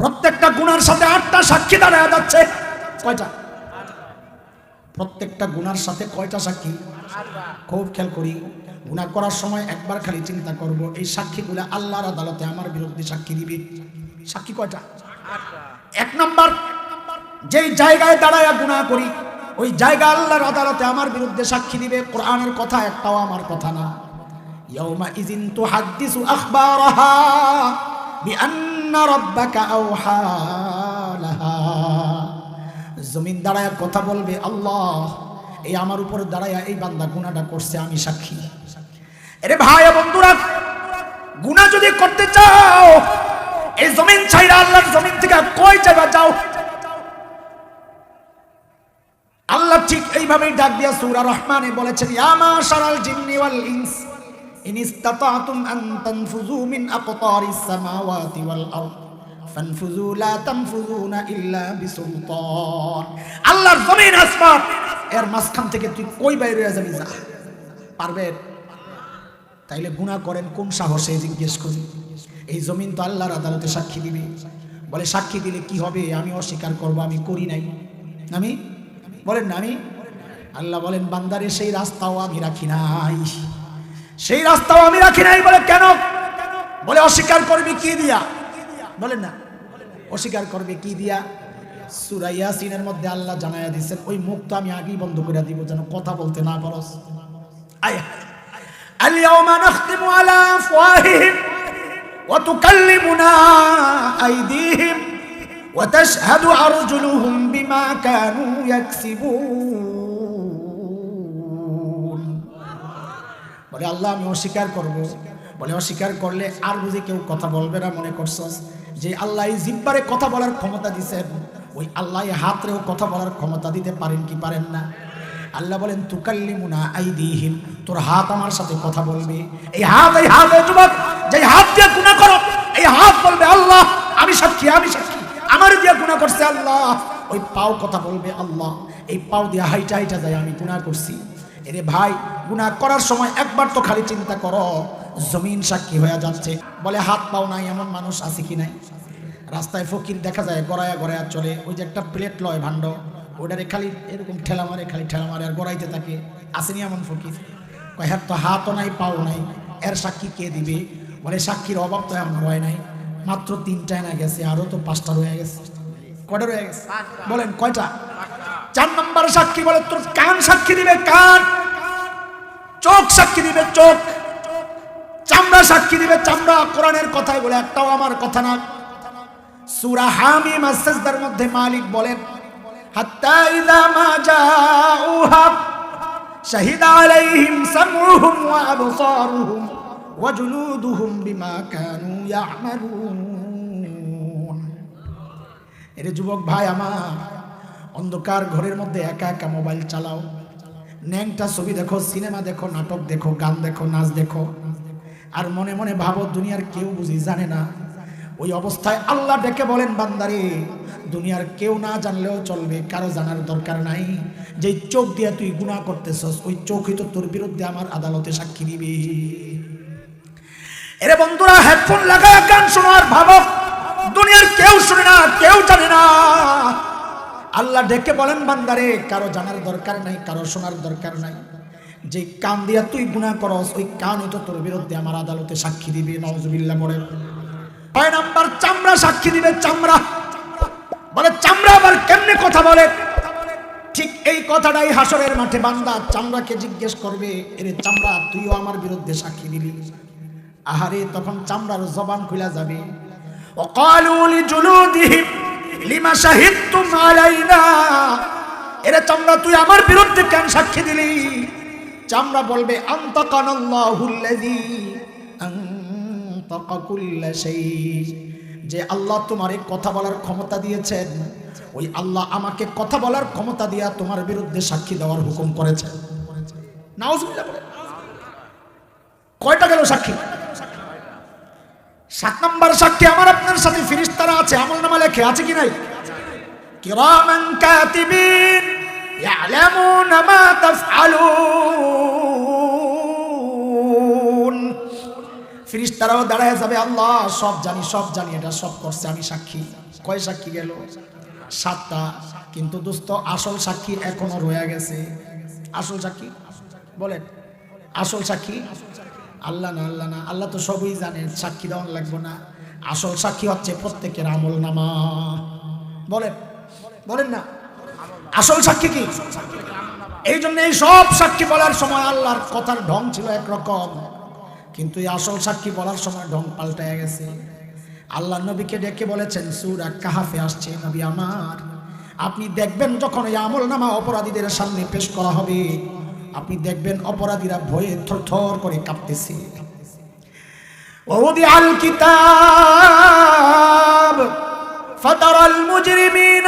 প্রত্যেকটা গুনার সাথে আটটা সাক্ষী দাঁড়ায় যাচ্ছে। কয়টা? প্রত্যেকটা গুনার সাথে কয়টা সাক্ষী? খুব খেয়াল করি, গুনাহ করার সময় একবার খালি চিন্তা করব, এই সাক্ষীগুলো আল্লাহর আদালতে আমার বিরুদ্ধে সাক্ষী দিবে। সাক্ষী কয়টা? এক নম্বর, যেই জায়গায় দাঁড়ায় গুনাহ করি, ওই জায়গা আল্লাহর আদালতে আমার বিরুদ্ধে সাক্ষী দিবে। কোরআনের কথা একটাও আমার কথা না। ইয়াউমা ইজিন তুহাদ্দিসু আখবারাহা বিআন্না রাব্বাকা আওহা লাহা। জমিন দাঁড়ায় কথা বলবে, আল্লাহ, এই আমার উপর দাঁড়ায় এই বান্দা গুনাহটা করছে, আমি সাক্ষী। আরে ভাই বন্ধুরা, গুনাহ যদি করতে চাও, এই জমিন ছাইরা আল্লাহর জমিন থেকে কই জায়গা যাও। আল্লাহ ঠিক এইভাবেই ডাক দিয়া সূরা রহমানে বলেছেন, ইয়া মাশারাল জিন্নি ওয়াল ইনস। ইসতাতাতুম আন তানফুযু মিন আকতারিস সামাওয়াতি ওয়াল আরদ ফানফুযু লা তানফুযুনা ইল্লা বিসুলতান আল্লাহর জমিন আসমান, এর মাঝখান থেকে তুই কই বাইরে যাবি? যা, পারবে? তাইলে গুনাহ করেন, কোন সাহসে জিজ্ঞেস করি? এই জমিন তো আল্লাহর আদালতে সাক্ষী দিবে। বলে, সাক্ষী দিলে কি হবে? আমি অস্বীকার করব, আমি করি নাই। আমি? বলেন না, আমি? আল্লাহ বলেন, বান্দারে, সেই রাস্তাও আমি রাখি নাই। সেই রাস্তাও আমি রাখি নাই বলে কেন বলে অস্বীকার করবি কি দিয়া বলেন না অস্বীকার করবে কি দিয়া সুরাইয়া সিনের মধ্যে আল্লাহ জানাইয়া দিচ্ছেন ওই মুখ তো আমি আগেই বন্ধ করে দিব যেন কথা বলতে না পারস আয় اليوم نختم على أفواههم وتكلمنا أيديهم وتشهد أرجلهم بما كانوا يكسبون বলে, আল্লাহ, আমি অস্বীকার করব। বলে, অস্বীকার করলে আর বুঝে কেউ কথা বলবে না, মনে করছস? যে আল্লাহ এই জিব্বারে কথা বলার ক্ষমতা দিছেন, ওই আল্লাহ হাতরেও কথা বলার ক্ষমতা দিতে পারেন কি পারেন না? আল্লাহ বলেন, তুকাল্লিমুনা আইদিহিম, তোর হাত আমার সাথে কথা বলবে। এই হাত এই হাত যুবক যে হাত দিয়ে গুনাহ করো, এই হাত বলবে, আল্লাহ, আমি সাক্ষী আমি সাক্ষী, আমার দিয়ে গুনাহ করছে আল্লাহ। ওই পাও কথা বলবে, আল্লাহ, এই পাও দিয়ে হাইটা হাইটা যায়, আমি গুনাহ করছি। এরে ভাই গুনাহ করার সময় একবার তো খালি চিন্তা করো জমিন সাক্ষী হয়ে যাচ্ছে। বলে হাত পাও নাই এমন মানুষ আছে কি নাই? রাস্তায় ফকির দেখা যায় গড়ায়া গড়ায়া চলে। ওই যে একটা প্লেট লয় ভাণ্ড ওটারে খালি এরকম ঠেলা মারে খালি ঠেলা মারে আর গড়াইতে থাকে। আসেনি এমন ফকির? কয় হ্যাঁ তো হাতও নাই পাও নাই এর সাক্ষী কে দিবে? বলে সাক্ষীর অভাব তো এমন হয় নাই। মাত্র তিনটায় না গেছে আরও তো পাঁচটা রয়ে গেছে। কটা রয়ে গেছে? বলেন কয়টা? চার নম্বর সাক্ষী বলে তোর কান সাক্ষী দিবে কান। চোখ সাক্ষী দিবে, চোখ। চামড়া সাক্ষী দিবে, চামড়া। কোরআনের কথাই বলে, একটাও আমার কথা না। সূরা হামিম আস-সাজদার মধ্যে মালিক বলেন বিমা এরে যুবক ভাই আমার, অন্ধকার ঘরের মধ্যে একা একা মোবাইল চালাও। ন্যাংটা ছবি দেখো, সিনেমা দেখো, নাটক দেখো, গান দেখো, নাচ দেখো। আর মনে মনে ভাবো, দুনিয়ার কেউ বুঝি জানে না। ওই অবস্থায় আল্লাহ ডেকে বলেন, বান্দারে, দুনিয়ার কেউ না জানলেও চলবে, কারও জানার দরকার নাই। যে চোখ দিয়ে তুই গুণা করতেছস, ওই চোখই তো তোর বিরুদ্ধে আমার আদালতে সাক্ষী দিবি। এরে বন্ধুরা হেডফোন লাগায় গান শোনার ভাবো, দুনিয়ার কেউ শুনে না, কেউ জানে না। আল্লাহ ডেকে বলেন, বান্দারে, কারও জানার দরকার নাই, কারও শোনার দরকার নাই। যে কান দিয়া তুই গুণা করস, ওই কান তো তোর বিরুদ্ধে আমার আদালতে সাক্ষী দিবে নজবিল্লা বলে ছয় নাম্বার, চামড়া সাক্ষী দিবে, চামড়া। বলে, চামড়া আবার কেমনে কথা বলে? ঠিক এই কথাটাই হাসরের মাঠে বান্দা চামড়াকে জিজ্ঞেস করবে, এরে চামড়া, তুইও আমার বিরুদ্ধে সাক্ষী দিবি আহারে, তখন চামড়ার জবান খুলে যাবে। অকালুলি জুলুদিহিম লিমা শাহিদ এরে চামড়া, তুই আমার বিরুদ্ধে কেন সাক্ষী দিলি? চামড়া বলবে যে আল্লাহ তোমার এই কথা বলার ক্ষমতা দিয়েছেন, ওই আল্লাহ আমাকে কথা বলার ক্ষমতা দিয়া তোমার বিরুদ্ধে সাক্ষী দেওয়ার হুকুম করেছেন। কয়টা গেল সাক্ষী? সাত নম্বর সাক্ষী আমার আপনার সাথে ফিরিস্তারা আছে, আমল নামা লেখে, আছে কি নাই? কিরামান কাতিবিন ইয়ালামুনা মা তাফআলুন। ফিরিস তারাও দাঁড়ায় যাবে, আল্লাহ সব জানি সব জানি, এটা সব করছে, আমি সাক্ষী। কয় সাক্ষী গেল? সাতটা। কিন্তু দোস্ত, আসল সাক্ষী এখনও রয়ে গেছে। আসল সাক্ষী? বলেন। আসল সাক্ষী? আল্লাহ না আল্লাহ না। আল্লাহ তো সবই জানে, সাক্ষী দেওয়ান লাগবে না। আসল সাক্ষী হচ্ছে প্রত্যেকের আমল নামা। বলেন বলেন না। আসল সাক্ষী কি? এই জন্য এই সব সাক্ষী বলার সময় আল্লাহর কথার ঢং ছিল একরকম। কিন্তু এই আসল সাক্ষী বলার সময় ঢং পাল্টায় গেছে। আল্লাহ নবীকে ডেকে বলেছেন, সুরা কাহাফে আসছে নবী আমার। আপনি দেখবেন যখন এই আমল নামা অপরাধীদের সামনে পেশ করা হবে আপনি দেখবেন অপরাধীরা ভয়ে থরথর করে কাঁপতেছে ووضع الكتاب فترى المجرمين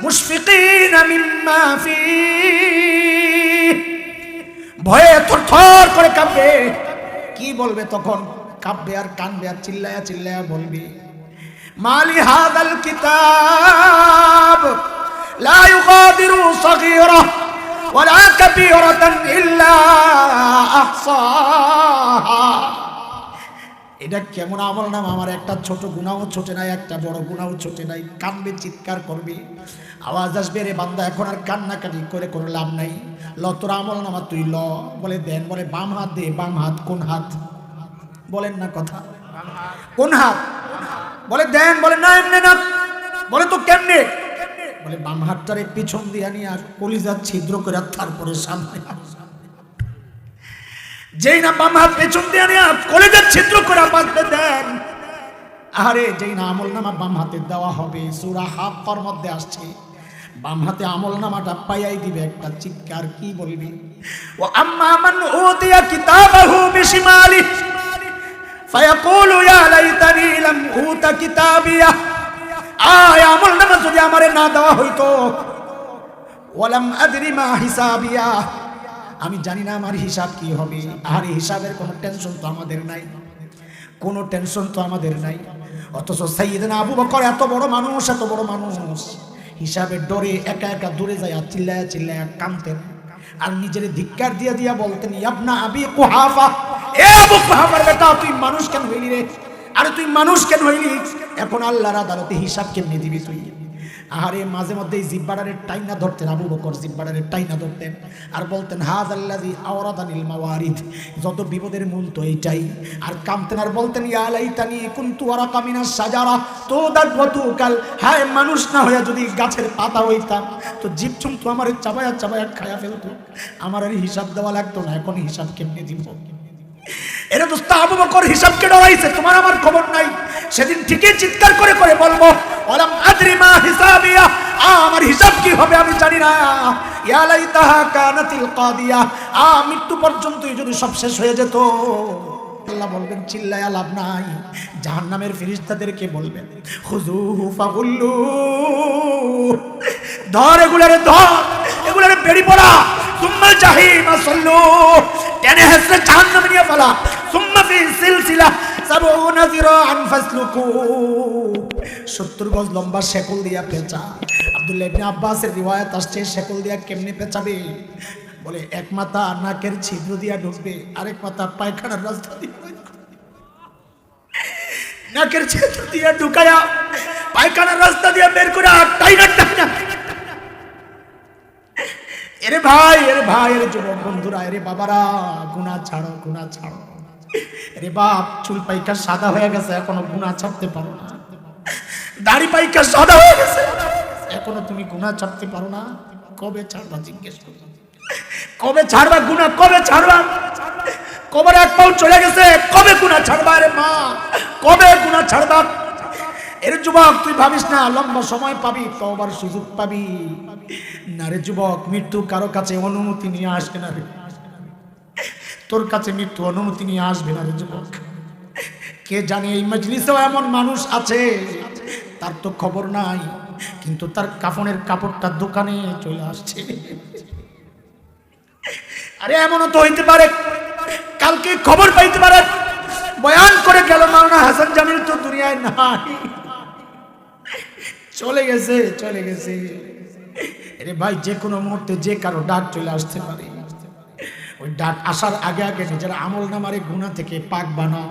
مشفقين مما فيه ভয়ে থরথর করে কাঁপবে কি বলবে তখন কাঁপবে আর কানবে আর চিল্লায়া চিল্লায়া বলবে মালি হাদাল কিতাব লা ইউগাদিরু সগীরা ওয়ালা কাবীরাতান ইল্লা আহসাহা। এটা কেমন আমল নাম? আমার একটা ছোট গুণাও ছোটে নাই, একটা বড় গুণাও ছোটে নাই। কানবে, চিৎকার করবে। আওয়াজ আসবে, রে বান্দা, এখন আর কান্নাকাটি করে কোনো লাভ নাই। ল, তোর আমল নামা তুই ল। বলে দেন, বলে, বাম হাত দে, বাম হাত, কোন হাত? বলেন না কথা। কোন হাত? বলে, দেন। বলে, না, এমনি না। বলে, তো কেমনে? বলে, বাম হাতটারে পিছন দিয়ে নিয়ে আর কলিজা ছিদ্র করে তারপরে সামনে যেই না বাম হাত পেছন দিয়ে নিয়ে কলেজের ছিদ্র করে বাঁধতে দেন আরে যেই না আমল নামা বাম হাতে দেওয়া হবে, সুরা হাফ মধ্যে আসছে। বাম হাতে আমল নামাটা পাইয়াই দিবে একটা চিৎকার, কি বলবি? ও আম্মা মান উতিয়া কিতাবাহু বিশিমালি, ফায়াকুলু, ইয়া লাইতানি লাম উতা কিতাবিয়া। আয় যদি আমারে না দেওয়া হইতো। ওয়ালাম আমি জানি না আমার হিসাব কি হবে। আর হিসাবের কোনো টেনশন তো আমাদের নাই। কোনো টেনশন তো আমাদের নাই। অথচ সাইয়েদনা আবু বকর এত বড় মানুষ, এত বড় মানুষ। হিসাবের ডরে একা একা দূরে যায় আর চিল্লায়া চিল্লায়া কামতেন আর নিজের ধিক্কার দিয়া দিয়া বলতেন, ইয়াবনা আবি কুহাফা। এ আবু কুহাফার বেটা, তুই মানুষ কেন হইলি রে? আরে তুই মানুষ কেন হইলি? এখন আল্লাহর আদালতে হিসাব কেমনি দিবি তুই? আহারে, মাঝে মধ্যে এই জিব্বাডারের টাইনা ধরতেন, আবু বকর জিব্বাডারের টাইনা ধরতেন। আর বলতেন হাজ আল্লাদি আওরাদানিল মাওয়ারিদ, যত বিপদের মূল তো এইটাই। আর কামতেন আর বলতেন, ইয়া লাইতানি কুনতু ওয়ারাকা মিনাস সাজারা তো দাত কাল হায়, মানুষ না হইয়া যদি গাছের পাতা হইতাম, তো জীবচুম তো আমার চাবায়া চাবায়া খায়া ফেলতো। আমার আর হিসাব দেওয়া লাগতো না, এখন হিসাব কেমনে দিব? এরা দোস্ত আবু বকর হিসাবকে ডরাইছে, তোমার আমার খবর নাই। সেদিন ঠিকই চিৎকার করে করে বলব, ওলাম আদরি মা হিসাবিয়া আমার হিসাব কি হবে আমি জানি না। ইয়া লাইতাহা কানাতিল কাদিয়া, আ, মৃত্যু পর্যন্তই যদি সব শেষ হয়ে যেত। আল্লাহ বলবেন চিল্লায়া লাভ নাই। জাহান্নামের ফিরিস্তাদেরকে বলবেন, হুজুহু ফাগুল্লু, ধর এগুলারে ধর, এগুলারে বেরি পড়া সুম্মা জাহিমা সল্লু। টেনে হেসরে জাহান্নামে নিয়ে ফেলা সুম্মা ফি সিলসিলা সাবউনা যিরাআন ফাসলুকু। 70 গজ লম্বা শেকল দিয়া পেঁচা। আব্দুল্লাহ ইবনে আব্বাসের রিওয়ায়াত আসছে, শেকল দিয়া কেমনে পেঁচাবে? বলে, এক মাথা নাকের ছিদ্র দিয়া ঢুকবে, আরেক মাথা পায়খানার রাস্তা দিয়ে নাকের ছিদ্র দিয়া ঢুকায়া পায়খানার রাস্তা দিয়ে বের করে আর টাইনা টাইনা এরে ভাই এরে ভাই, এরে যুবক বন্ধুরা, এরে বাবারা, গুণা ছাড়ো গুণা ছাড়ো। এরে বাপ, চুল পাইকা সাদা হয়ে গেছে, এখনও গুণা ছাড়তে পারো না। দাড়ি পাইকা সাদা হয়ে গেছে। এখনও তুমি গুণা ছাড়তে পারো না। কবে ছাড়বা, জিজ্ঞেস করো। কবে ছাড়বা গুণা, কবে ছাড়বা? কবে এক পাউ চলে গেছে, কবে গুণা ছাড়বা রে মা? কবে গুণা ছাড়বা? এর যুবক, তুই ভাবিস না, লম্বা সময় পাবি তবার সুযোগ পাবি। না রে যুবক, মৃত্যু কারও কাছে অনুমতি নিয়ে আসবে না রে। তোর কাছে মৃত্যু অনুমতি নিয়ে আসবে না রে যুবক। কে জানে এই মজলিসেও এমন মানুষ আছে, তার তো খবর নাই, কিন্তু তার কাফনের কাপড়টা দোকানে চলে আসছে। আরে এমনও তো হইতে পারে, কালকে খবর পাইতে পারে, বয়ান করে গেল মাওনা হাসান জামিল তো দুনিয়ায় নাই। চলে গেছে চলে গেছে। আরে ভাই, যে কোনো মুহূর্তে যে কারও ডাক চলে আসতে পারে। ওই ডাক আসার আগে আগে নিজের আমল নামারে গুণা থেকে পাক বানাও।